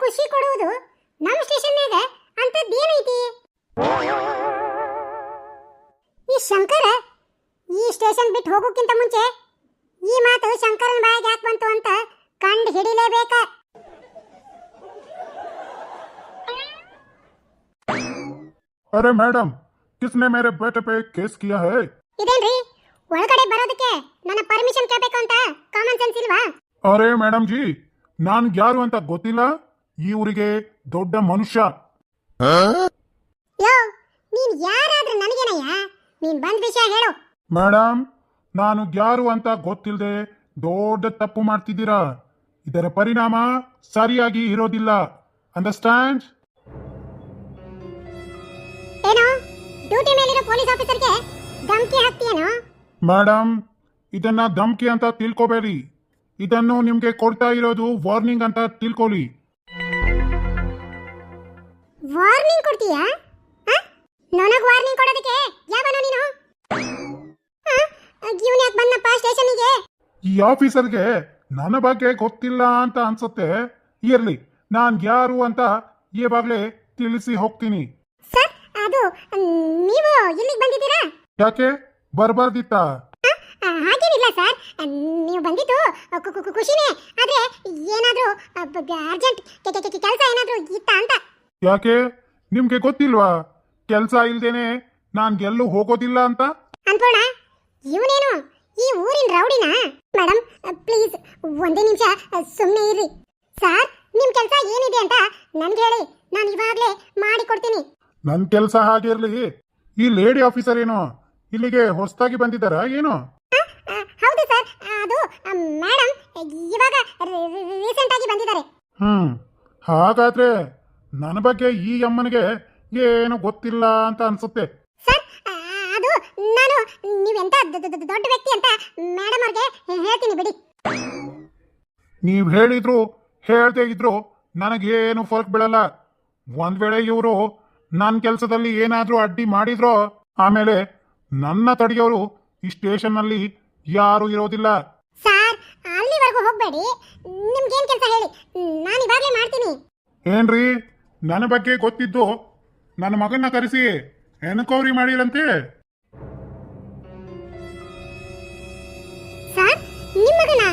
ಖುಷಿ ಕೊಡುವುದು ನಮ್ಮ ಸ್ಟೇಷನ್ನಾಗ ಅಂತದ್ದೇನೈತಿ ಈ ಶಂಕರ ಈ ಸ್ಟೇಷನ್ ಬಿಟ್ಟು ಹೋಗೋಕ್ಕಿಂತ ಮುಂಚೆ ಈ ಮಾತು ಶಂಕರನ ಬಾಯಿಗೆ ಯಾಕೆ ಬಂತು ಅಂತ ಕಂಡು ಹಿಡಿಲೇಬೇಕ? ಅರೆ ಮೇಡಮ್ ಕಿಸ್ನೆ ಮೇರೆ ಬೇಟ ಪೇ ಕೇಸ್ ಕಿಯಾ ಹೈ? ಇದೇನ್ರಿ? ಒಳಗಡೆ ಬರೋದಕ್ಕೆ ನನ್ನ ಪರ್ಮಿಷನ್ ಕೇಳಬೇಕು ಅಂತ ಕಾಮನ್ ಸೆನ್ಸ್ ಇಲ್ವಾ? ಅರೆ ಮೇಡಮ್ ಜಿ ನಾನು ಯಾರು ಅಂತ ಗೊತ್ತಿಲ್ಲ? ಈ ಊರಿಗೆ ದೊಡ್ಡ ಮನುಷ್ಯ. ಯೋ ನೀನ್ ಯಾರಾದ್ರೂ ನನಗೇನಯ್ಯ? ನೀನ್ ಬಂದ್ ವಿಷಯ ಹೇಳು. ಮೇಡಮ್ ನಾನು ಯಾರು ಅಂತ ಗೊತ್ತಿಲ್ಲದೆ ದೊಡ್ಡ ತಪ್ಪು ಮಾಡ್ತಿದ್ದೀರಾ. ಇದರ ಪರಿಣಾಮ ಸರಿಯಾಗಿ ಇರೋದಿಲ್ಲ. ಅಂಡರ್ಸ್ಟ್ಯಾಂಡ್ ಏನೋ ಡ್ಯೂಟಿ ಮೇಲಿರೋ ಪೊಲೀಸ್ ಆಫೀಸರ್ಗೆ ಧಮಕಿ ಹಾಕ್ತೀಯೇನೋ? ಮೇಡಮ್ ಇದನ್ನ ಧಮ್ಕಿ ಅಂತ ತಿಳ್ಕೊಬೇಡಿ. ಇದನ್ನು ನಿಮ್ಗೆ ಕೊಡ್ತಾ ಇರೋದು ವಾರ್ನಿಂಗ್ ಅಂತ ತಿಳ್ಕೊಳ್ಳಿ. ವಾರ್ನಿಂಗ್ ಕೊಡ್ತೀಯಾ? ನನಗ್ ವಾರ್ನಿಂಗ್ ಕೊಡೋದಕ್ಕೆ ಯಾವನೋ ನೀನು? ಇವನ್ ಯಾಕೆ ಬಂದಪ್ಪ ಸ್ಟೇಷನ್ಗೆ ಈ ಆಫೀಸರ್ಗೆ ನನ್ನ ಬಗ್ಗೆ ಗೊತ್ತಿಲ್ಲ ಅಂತ ಅನ್ಸುತ್ತೆ. ಇರ್ಲಿ ನಾನ್ ಯಾರು ಅಂತ ಇವಾಗಲೇ ತಿಳಿಸಿ ಹೋಗ್ತೀನಿ. ಸರ್ ಅದು ನೀವು ಇಲ್ಲಿಗೆ ಬಂದಿದ್ದೀರಾ? ಯಾಕೆ? ಬರ್ಬಾರ್ದಿತ್ತ? ಹಾಗೇನಿಲ್ಲ ಸರ್. ನೀವು ಬಂದಿದ್ದು ಖುಷಿನೇ. ಆದ್ರೆ ಏನಾದ್ರೂ ಅರ್ಜೆಂಟ್ ಕೆಲಸ ಏನಾದ್ರೂ ಇತ್ತ ಅಂತ ಯಾಕೆ? ನಿಮ್ಗೆ ಗೊತ್ತಿಲ್ವಾ? ಕೆಲ್ಸ ಇಲ್ದೇನೆ ನಾನ್ ಎಲ್ಲೂ ಹೋಗೋದಿಲ್ಲ ಅಂತ? ಅನ್ಪೂರ್ಣ ಇವನೇನು? ಈ ಊರಿನ ರೌಡಿನಾ? ಮೇಡಮ್ ಪ್ಲೀಸ್ ಒಂದೇ ನಿಮಿಷ ಸುಮ್ಮನೆ ಇರ್ರಿ. ಸರ್ ನಿಮ್ ಕೆಲಸ ಏನಿದೆ ಅಂತ ನನ್ಗೆ ಹೇಳಿ. ನಾನು ಇವಾಗಲೇ ಮಾಡಿಕೊಡ್ತೀನಿ. ನನ್ ಕೆಲ್ಸ ಹಾಗಿರ್ಲಿ ಈ ಲೇಡಿ ಆಫೀಸರ್ ಏನು? ಇಲ್ಲಿಗೆ ಹೊಸದಾಗಿ ಬಂದಿದ್ದಾರಾ ಏನು? ಆ, ಆ, ಹೌದು ಸರ್. ಅದು ಮೇಡಮ್ ಇವಾಗ ರೀಸೆಂಟ್ ಆಗಿ ಬಂದಿದ್ದಾರೆ. ಹ್ಮ್ ಹಾಗಾದ್ರೆ ನನ್ನ ಬಗ್ಗೆ ಈ ಅಮ್ಮನಿಗೆ ಏನು ಗೊತ್ತಿಲ್ಲ ಅಂತ ಅನ್ಸುತ್ತೆ. ಸರ್ ಅದು ನಾನು ನೀವೆಂತ ದ- ದ- ದ- ದೊಡ್ಡ ವ್ಯಕ್ತಿ ಅಂತ ಮೇಡಮ್ ಅವ್ರಿಗೆ ಹೇಳ್ತೀನಿ ಬಿಡಿ. ನೀವ್ ಹೇಳಿದ್ರು ಹೇಳ್ದೇ ಇದ್ರು ನನಗೇನು ಫರ್ಕ್ ಬೀಳಲ್ಲ. ಒಂದ್ ವೇಳೆ ಇವರು ನನ್ನ ಕೆಲಸದಲ್ಲಿ ಏನಾದ್ರೂ ಅಡ್ಡಿ ಮಾಡಿದ್ರೋ ಆಮೇಲೆ ನನ್ನ ತಡೆಯೋರು ಈ ಸ್ಟೇಷನ್ನಲ್ಲಿ ಯಾರು ಇರೋದಿಲ್ಲ. ಸರ್ ಅಲ್ಲಿವರೆಗೂ ಹೋಗಬೇಡಿ. ನಿಮ್ಗೇನ್ ಕೆಲಸ ಹೇಳಿ? ನಾನು ಇವಾಗಲೇ ಮಾಡ್ತೀನಿ. ಏನ್ರಿ? ನನ್ನ ಬಗ್ಗೆ ಗೊತ್ತಿದ್ದು ನನ್ನ ಮಗನ್ನ ಕರೆಸಿ ಎನ್ಕ್ವೈರಿ ಮಾಡಿರಂತೆ. ಸರ್ ನಿಮ್ಮ ಮಗನ?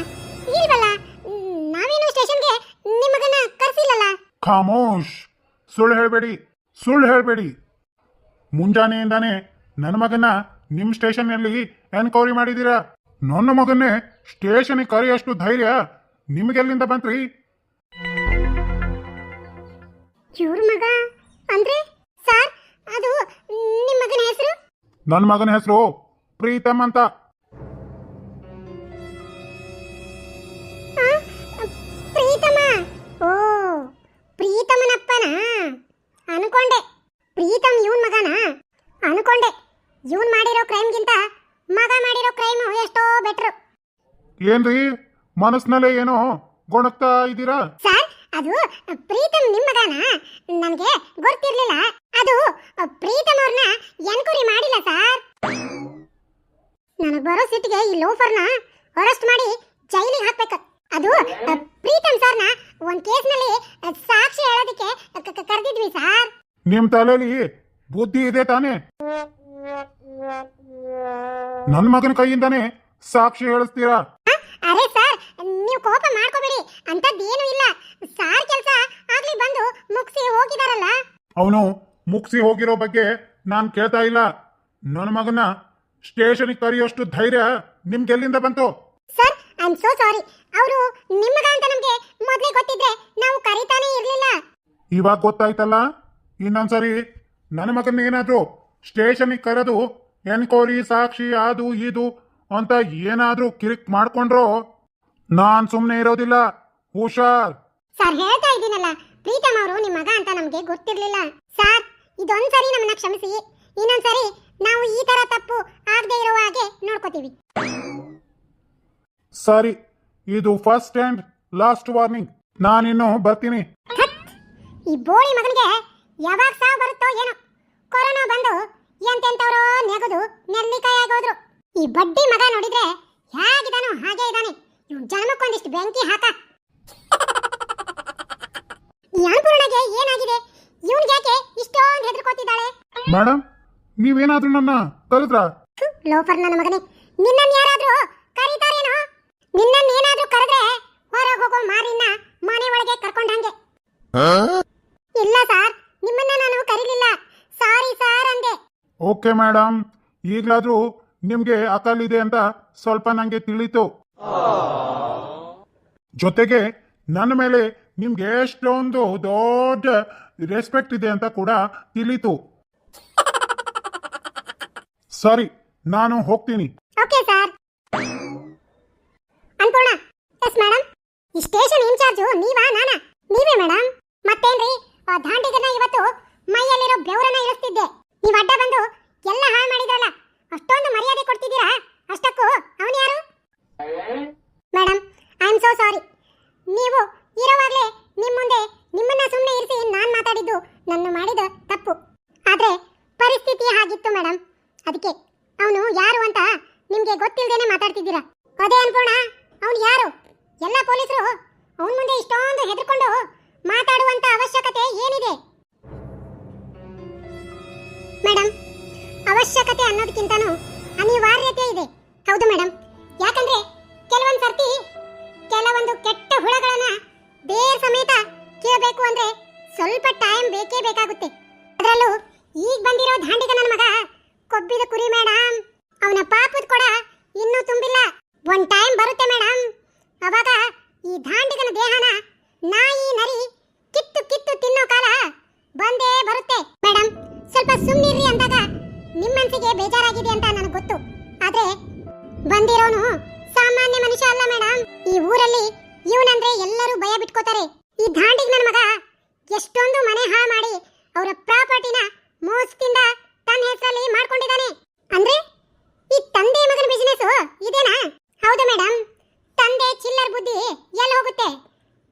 ಇಲ್ವಲ್ಲ ಮ್, ನಾವೇನು ಸ್ಟೇಷನ್ಗೆ ನಿಮ್ಮ ಮಗನ ಕರ್ಸಿಲ್ಲಲ್ಲ? ಖಾಮೋಶ್ ಸುಳ್ಳು ಹೇಳಬೇಡಿ ಸುಳ್ಳು ಹೇಳಬೇಡಿ. ಮುಂಜಾನೆಯಿಂದಾನೆ ನನ್ನ ಮಗನ ನಿಮ್ಮ ಸ್ಟೇಷನ್ನಲ್ಲಿ ಎನ್ಕ್ವೈರಿ ಮಾಡಿದ್ದೀರಾ? ನನ್ನ ಮಗನ್ನೇ ಸ್ಟೇಷನ್ಗೆ ಕರೆಯೋಷ್ಟು ಧೈರ್ಯ ನಿಮಗೆಲ್ಲಿಂದ ಬಂತ್ರಿ? ಇವ್ರ ಮಗ? ಅಂದ್ರೆ? ಸರ್ ಅದು ನಿಮ್ಮ ಮಗನ ಹೆಸರು? ನನ್ನ ಮಗನ ಹೆಸರು ಪ್ರೀತಮ್ ಅಂತ. ಪ್ರೀತಮ? ಓ ಪ್ರೀತಮನಪ್ಪನ? ಅನ್ಕೊಂಡೆ. ಪ್ರೀತಮ್ ಇವನ್ ಮಗನ? ಅನ್ಕೊಂಡೆ. ಇವನ್ ಮಾಡಿರೋ ಕ್ರೈಮ್ಗಿಂತ ಮಗ ಮಾಡಿರೋ ಕ್ರೈಮ್ ಎಷ್ಟೋ ಬೆಟ್ರು. ಏನ್ರಿ ಮನಸ್ಸಿನಲ್ಲೇ ಏನೋ ಗೊಣಗ್ತಾ ಇದ್ದೀರಾ? ಸರ್ ಅದು ಪ್ರೀತಮ್ ನಿಮ್ಮ ಮಗನ ನನಗೆ ಗೊತ್ತಿರಲಿಲ್ಲ. ಅದು ಪ್ರೀತಮ್ ಅವ್ರನ್ನ ಎನ್ಕ್ವೈರಿ ಮಾಡಿಲ್ಲ ಸರ್. ನನಗೆ ಬರೋ ಸಿಟ್ಟಿಗೆ ಈ ಲೋಫರ್ನ ಅರೆಸ್ಟ್ ಮಾಡಿ ಜೈಲಿಗೆ ಹಾಕ್ಬೇಕು. ಅದು ಪ್ರೀತಮ್ ಸರ್ನ ಒಂದ್ ಕೇಸ್ನಲ್ಲಿ ಸಾಕ್ಷಿ ಹೇಳೋದಕ್ಕೆ ಕರೆದಿದ್ವಿ ಸರ್. ನಿಮ್ ತಲೆಯಲ್ಲಿ ಬುದ್ಧಿ ಇದೆ ತಾನೆ? ನನ್ನ ಮಗನ ಕೈಯಿಂದಾನೇ ಸಾಕ್ಷಿ ಹೇಳಿಸ್ತೀರಾ? ಅರೆ ಸರ್ ನೀವು ಕೋಪ ಮಾಡ್ಕೋಬೇಡಿ. ಅಂತದ್ದೇನು ಇಲ್ಲ. ಸಾರ್ ಕೆಲಸ ಆಗ್ಲಿ ಬಂದು ಮುಗಿಸಿ ಹೋಗಿದಾರಲ್ಲ. ಅವನು ಮುಗಿಸಿ ಹೋಗಿರೋ ಬಗ್ಗೆ ನಾನು ಕೇಳ್ತಾ ಇಲ್ಲ. ನನ್ನ ಮಗನ ಸ್ಟೇಷನ್ಗೆ ಕರೆಯೋಷ್ಟು ಧೈರ್ಯ ನಿಮ್ಗೆಲ್ಲಿಂದ ಬಂತು? Sir I am so sorry ಅವರು ನಿಮ್ಮಗ ಅಂತ ನಮಗೆ ಮೊದಲೇ ಗೊತ್ತಿದ್ರೆ ನಾವು ಕರೀತಾನೆ ಇರಲಿಲ್ಲ. ಇವಾಗ ಗೊತ್ತಾಯ್ತಲ್ಲ? ಇನ್ನೊಂದ್ಸರಿ ನನ್ನ ಮಗನ ಏನಾದ್ರು ಸ್ಟೇಷನ್ಗೆ ಕರೆದು ಎನ್ಕ್ವೈರಿ ಸಾಕ್ಷಿ ಅದು ಇದು ಅಂತ ಏನಾದ್ರೂ ಕಿರಿಕ್ ಮಾಡ್ಕೊಂಡ್ರು ನಾನ್ ಸುಮ್ಮನೆ ಇರೋದಿಲ್ಲ. ಹುಷಾರ್. ಸರ್ ಹೇಳ್ತಾ ಇದೀನಲ್ಲ ಪ್ರೀತಮ್ ಅವರು ನಿಮ್ಮ ಮಗ ಅಂತ ನಮ್ಗೆ ಗೊತ್ತಿರಲಿಲ್ಲ. ಸರ್ ಇದೊಂದ್ಸರಿ ನಮ್ಮನ್ನ ಕ್ಷಮಿಸಿ. ಇನ್ನೊಂದ್ಸರಿ ನಾವು ಈ ತರ ತಪ್ಪು ಆಗದೆ ಇರೋ ಹಾಗೆ ನೋಡ್ಕೋತೀವಿ. ಸರಿ ಇದು ಫಸ್ಟ್ ಅಂಡ್ ಲಾಸ್ಟ್ ವಾರ್ನಿಂಗ್ ನಾನಿನ್ನು ಬರ್ತೀನಿ. ಥತ್! ಈ ಬೋಳಿ ಮಗನಿಗೆ ಯಾವಾಗ ಸಾವು ಬರುತ್ತೋ ಏನೋ. ಕೊರೋನಾ ಬಂದು ಎಂತೆಂತವರೋ ನೆಗದು ನೆಲ್ಲಿಕಾಯಿ ಆಗೋದ್ರು ಈ ಬಡ್ಡಿ ಮಗ ನೋಡಿದ್ರೆ ಹೇಗಿದಾನೋ ಹಾಗೆ ಇದ್ದಾನೆ. ಇವ್ನ ಜನ್ಮಕ್ಕೊಂದಿಷ್ಟು ಬೆಂಕಿ ಹಾಕ. ಈ ಅನ್ಪೂರ್ಣಗೆ ಏನಾಗಿದೆ? ಇವನ್ಗೆ ಯಾಕೆ ಇಷ್ಟೊಂದು ಹೆದರ್ಕೋತಿದ್ದಾಳೆ? ಮೇಡಮ್ ನೀವೇನಾದ್ರೂ ನನ್ನ ಕರೆದ್ರಾ? ಲೋಫರ್ ನನ್ನ ಮಗನೇ. ನಿನ್ನನ್ನು ಯಾರಾದ್ರೂ ಕರೀತಾರೇನೋ? ನಿನ್ನನ್ನು ಏನಾದ್ರೂ ಕರೆದ್ರೆ ಹೊರಗೆ ಹೋಗೋ ಮಾರಿನ ಮನೆ ಒಳಗೆ ಕರ್ಕೊಂಡಂಗೆ ಇಲ್ಲ ಸರ್ ನಿಮ್ಮನ್ನ ನಾನು ಕರೀಲಿಲ್ಲ. ಸಾರಿ ಸರ್ ಅಂದೆ. ಓಕೆ ಮೇಡಮ್ ಈಗಲಾದ್ರೂ ನಿಮ್ಗೆ ಅಕಲಿದೆ ಅಂತ ಸ್ವಲ್ಪ ನಂಗೆ ತಿಳಿತು. ಜೊತೆಗೆ ನನ್ನ ಮೇಲೆ ನಿಮ್ಗೆ ಎಷ್ಟೊಂದು ದೊಡ್ಡ ರೆಸ್ಪೆಕ್ಟ್ ಇದೆ ಅಂತ ಕೂಡ ತಿಳಿತು. ಸರಿ, ನಾನು ಹೋಗ್ತೀನಿ. Okay sir. ಎಸ್ ಈ ಸ್ಟೇಷನ್ ಇನ್ಚಾರ್ಜ್ ನೀವಾ ನಾನಾ? ನೀವೇ ಮೇಡಮ್ ಮತ್ತೇನ್ರಿ ದಾಂಡಿಗನ ಇವತ್ತು ಮೈಯಲ್ಲಿರೋ ಬೆವರನ್ನ ಇಳಿಸ್ತಿದ್ದೆ ನೀವು ಅಡ್ಡ ಬಂದು ಎಲ್ಲ ಹಾಳು ಮಾಡಿದ್ರಲ್ಲ ಅಷ್ಟೊಂದು ಮರ್ಯಾದೆ ಕೊಡ್ತಿದ್ದೀರಾ ಅಷ್ಟಕ್ಕೂ ಅವನು ಯಾರು madam I am so sorry ನೀವು ಇರೋವಾಗಲೇ ನಿಮ್ಮ ಮುಂದೆ ನಿಮ್ಮನ್ನ ಸುಮ್ಮನೆ ಇರಿಸಿ ನಾನು ಮಾತಾಡಿದ್ದು ನನ್ನ ಮಾಡಿದ ತಪ್ಪು ಆದ್ರೆ ಪರಿಸ್ಥಿತಿ ಹಾಗಿತ್ತು ಮೇಡಮ್ ಅದಕ್ಕೆ ಅವನು ಯಾರು ಅಂತ ನಿಮ್ಗೆ ಗೊತ್ತಿಲ್ಲದೇನೆ ಮಾತಾಡ್ತಿದ್ದೀರಾ? ಅದೇ ಅನ್ಪೂರ್ಣ, ಅವನು ಯಾರು? ಎಲ್ಲ ಪೊಲೀಸರು ಅವನ ಮುಂದೆ ಇಷ್ಟೊಂದು ಹೆದರ್ಕೊಂಡು ಮಾತಾಡುವಂತ ಅವಶ್ಯಕತೆ ಏನಿದೆ? ಮೇಡಮ್ ಅವಶ್ಯಕತೆ ಅನ್ನೋದಕ್ಕಿಂತನೂ ಅನಿವಾರ್ಯತೆ ಇದೆ. ಹೌದು ಮೇಡಮ್ ಯಾಕಂದ್ರೆ ಕೆಲವೊಂದು ಸರ್ತಿ ಕೆಲವೊಂದು ಕೆಟ್ಟ ಹುಳಗಳನ್ನ ಬೇರ್ ಸಮೇತ ಕೇಳಬೇಕು ಅಂದ್ರೆ ಸ್ವಲ್ಪ ಟೈಮ್ ಬೇಕೇ ಬೇಕಾಗುತ್ತೆ. ಅದರಲ್ಲೂ ಈಗ ಬಂದಿರೋ ದಾಂಡಿಗ ನನ್ನ ಮಗ ಕೊಬ್ಬಿದ ಕುರಿ ಮೇಡಮ್ ಅವನ ಪಾಪದ ಕೊಡ ಇನ್ನೂ ತುಂಬಿಲ್ಲ. ಒಂದ್ ಟೈಮ್ ಬರುತ್ತೆ ಮೇಡಮ್ ಅವಾಗ ಈ ದಾಂಡಿಗನ ದೇಹನ ನಾಯಿ, ನರಿ ಕಿತ್ತು ಕಿತ್ತು ತಿನ್ನೋ ಕಾಲ ಬಂದೇ ಬರುತ್ತೆ. ಮೇಡಮ್ ಸ್ವಲ್ಪ ಸುಮ್ಮನಿರ್ರಿ ಅಂದಾಗ ನಿಮ್ಮ ಮನ್ಸಿಗೆ ಬೇಜಾರಾಗಿದೆ ಅಂತ ನನಗೆ ಗೊತ್ತು. ಆದ್ರೆ ಬಂದಿರೋನು ಸಾಮಾನ್ಯ ಮನುಷ್ಯ ಅಲ್ಲ ಮೇಡಮ್ ಈ ಊರಲ್ಲಿ ಇವನಂದ್ರೆ ಎಲ್ಲರೂ ಭಯ ಬಿಟ್ಕೋತಾರೆ. ಈ ದಾಂಡಿಗ ನನ್ನ ಮಗ ಎಷ್ಟೊಂದು ಮನೆ ಹಾಳು ಮಾಡಿ ಅವರ ಪ್ರಾಪರ್ಟಿನ ಮೋಸದಿಂದ ತನ್ನ ಹೆಸರಲ್ಲಿ ಮಾಡ್ಕೊಂಡಿದ್ದಾನೆ ಅಂದ್ರೆ ಈ ತಂದೆ ಮಗನ ಬಿಸಿನೆಸ್ ಇದೇನಾ ಹೌದು ಮೇಡಮ್ ತಂದೆ ಚಿಲ್ಲರ್ ಬುದ್ಧಿ ಎಲ್ಲಿ ಹೋಗುತ್ತೆ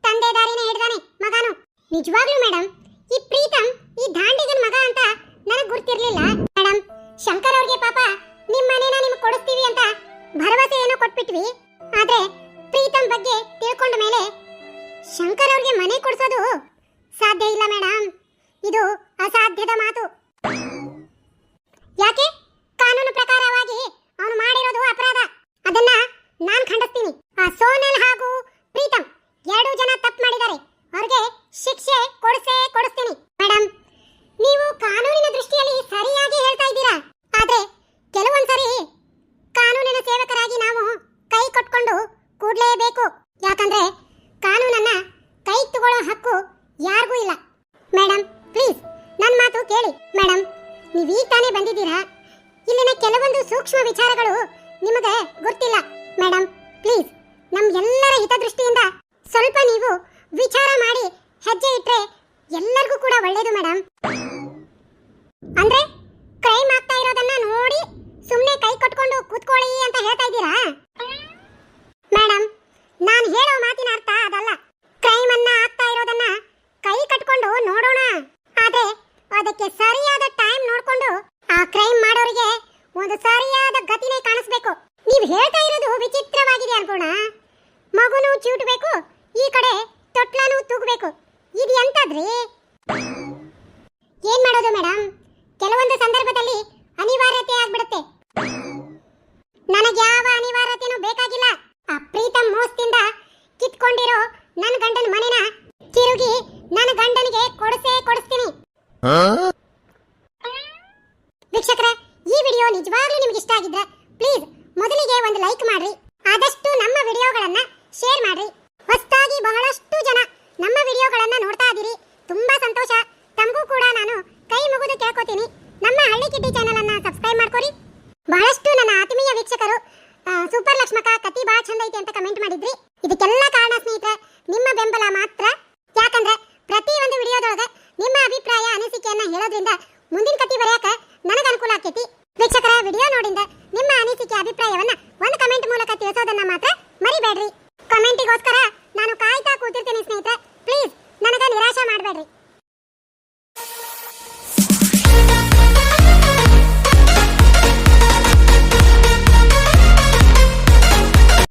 ತಂದೆ ದಾರಿನೇ ಹಿಡ್ದಾನೆ ಮಗನು ನಿಜವಾಗ್ಲೂ ಮೇಡಮ್ ಈ ಪ್ರೀತಮ್, ಈ ದಾಂಡಿಗನ್ ಮಗ ಅಂತ ನನಗ್ ಗುರ್ತಿರ್ಲಿಲ್ಲ ಮೇಡಮ್ ಶಂಕರ್ ಅವ್ರಿಗೆ ಪಾಪ ನಿಮ್ಮ ಮನೇನ ನಿಮ್ಗೆ ಕೊಡಿಸ್ತೀವಿ ಅಂತ ಭರವಸೆ ಏನೋ ಕೊಟ್ಬಿಟ್ವಿ. ಆದ್ರೆ ಪ್ರೀತಮ್ ಬಗ್ಗೆ ತಿಳ್ಕೊಂಡ ಮೇಲೆ ಶಂಕರ್ ಅವ್ರಿಗೆ ಮನೆ ಕೊಡ್ಸೋದು ಸಾಧ್ಯ ಇಲ್ಲ ಮೇಡಮ್ ಇದು ಅಸಾಧ್ಯದ ಮಾತು. ಯಾಕೆ? ಕಾನೂನು ಪ್ರಕಾರವಾಗಿ ಅವನು ಮಾಡಿರೋದು ಅಪರಾಧ. ಅದನ್ನ ನಾನ್ ಖಂಡಿಸ್ತೀನಿ. ಆ ಸೋನಲ್ ಹಾಗೂ ಪ್ರೀತಮ್ ಎರಡು ಜನ ತಪ್ಪು ಮಾಡಿದ್ದಾರೆ ಅವ್ರಿಗೆ ಶಿಕ್ಷೆ ಕೊಡಿಸೇ ಕೊಡಿಸ್ತೀನಿ ಮೇಡಮ್ ನೀವು ಕಾನೂನಿನ ದೃಷ್ಟಿಯಲ್ಲಿ ಸರಿಯಾಗಿ ಹೇಳ್ತಾ ಇದ್ದೀರಾ ಆದ್ರೆ ಕೆಲವೊಂದ್ಸರಿ ಕಾನೂನಿನ ಸೇವಕರಾಗಿ ನಾವು ಕೈ ಕೊಟ್ಕೊಂಡು ಕೂಡ್ಲೇಬೇಕು ಯಾಕಂದ್ರೆ ಕಾನೂನನ್ನ ಕೈ ತಗೊಳ್ಳೋ ಹಕ್ಕು ಯಾರಿಗೂ ಇಲ್ಲ ಮೇಡಮ್ ಪ್ಲೀಸ್ ಮಾತು ಮೇಡಮ್ ಈಗ ತಾನೇ ಬಂದಿದ್ದೀರಾ? ಇಲ್ಲಿನ ಕೆಲವೊಂದು ಸೂಕ್ಷ್ಮ ವಿಚಾರಗಳು ನಿಮಗೆ ಗೊತ್ತಿಲ್ಲ ಮೇಡಮ್ ಪ್ಲೀಸ್, ನಮ್ ಎಲ್ಲರ ಹಿತದೃಷ್ಟಿಯಿಂದ ಸ್ವಲ್ಪ ನೀವು ವಿಚಾರ ಮಾಡಿ ಹೆಜ್ಜೆ ಇಟ್ಟರೆ ಎಲ್ಲರಿಗೂ ಕೂಡ ಒಳ್ಳೇದು ಮೇಡಮ್ ಅಂದ್ರೆ ಕ್ರೈಮ್ ಆಗ್ತಾ ಇರೋದನ್ನ ನೋಡಿ ಸುಮ್ಮನೆ ಕೈ ಕಟ್ಕೊಂಡು ಕೂತ್ಕೊಳ್ಳಿ ಅಂತ ಹೇಳ್ತಾ ಇದ್ದೀರಾ ಮೇಡಮ್ ನಾನು ಹೇಳೋ ಮಾತಿನ ಅರ್ಥ ಅದಲ್ಲ ಕ್ರೈಮ್ ಅನ್ನ ಆಗ್ತಾ ಇರೋದನ್ನ ಕೈ ಕಟ್ಕೊಂಡು ನೋಡೋಣ ಆದ್ರೆ ಅದಕ್ಕೆ ಸರಿಯಾದ ಟೈಮ್ ನೋಡ್ಕೊಂಡು ಆ ಕ್ರೈಮ್ ಮಾಡೋರಿಗೆ ಒಂದು ಸರಿಯಾದ ಗತಿನೇ ಕಾಣಿಸ್ಬೇಕು ನೀವು ಹೇಳ್ತಾ ಇರೋದು ವಿಚಿತ್ರವಾಗಿದೆ ಅನ್ಕೋಣ ಮಗುನು ಚೂಟ್ಬೇಕು ಈ ಕಡೆ ತೊಟ್ಲಾನು ತೂಗಬೇಕು. ಇದು ಎಂತದ್ರಿ? ಏನ್ ಮಾಡೋದು ಮೇಡಮ್ ಕೆಲವೊಂದು ಸಂದರ್ಭದಲ್ಲಿ ಅನಿವಾರ್ಯತೆ ಆಗ್ಬಿಡುತ್ತೆ ನನಗೆ ಯಾವ ಅನಿವಾರ್ಯತೆನೂ ಬೇಕಾಗಿಲ್ಲ ಆ ಪ್ರೀತಮ್ ಮೋಸದಿಂದ ಕಿತ್ಕೊಂಡಿರೋ ನನ್ನ ಗಂಡನ ಮನೆನ ತಿರುಗಿ ನನ್ನ ಗಂಡನಿಗೆ ಕೊಡಿಸೇ ಕೊಡಿಸ್ತೀನಿ ವೀಕ್ಷಕರ ಈ ವಿಡಿಯೋ ನಿಜವಾಗ್ಲೂ ನಿಮ್ಗೆ ಇಷ್ಟ ಆಗಿದ್ರೆ ಪ್ಲೀಸ್ ಮೊದಲಿಗೆ ಒಂದು ಲೈಕ್ ಮಾಡ್ರಿ ಆದಷ್ಟು ನಮ್ಮ ವಿಡಿಯೋಗಳನ್ನ ಶೇರ್ ಮಾಡ್ರಿ ಹೊಸದಾಗಿ ಬಹಳಷ್ಟು ಜನ ನಮ್ಮ ವಿಡಿಯೋಗಳನ್ನ ನೋಡ್ತಾ ಇದ್ದೀರಿ ತುಂಬಾ ಸಂತೋಷ ತಮಗೂ ಕೂಡ ನಾನು ಕೈ ಮುಗಿದು ನಮ್ಮ ಹಳ್ಳಿ ಕಿಟ್ಟಿ ಚಾನಲ್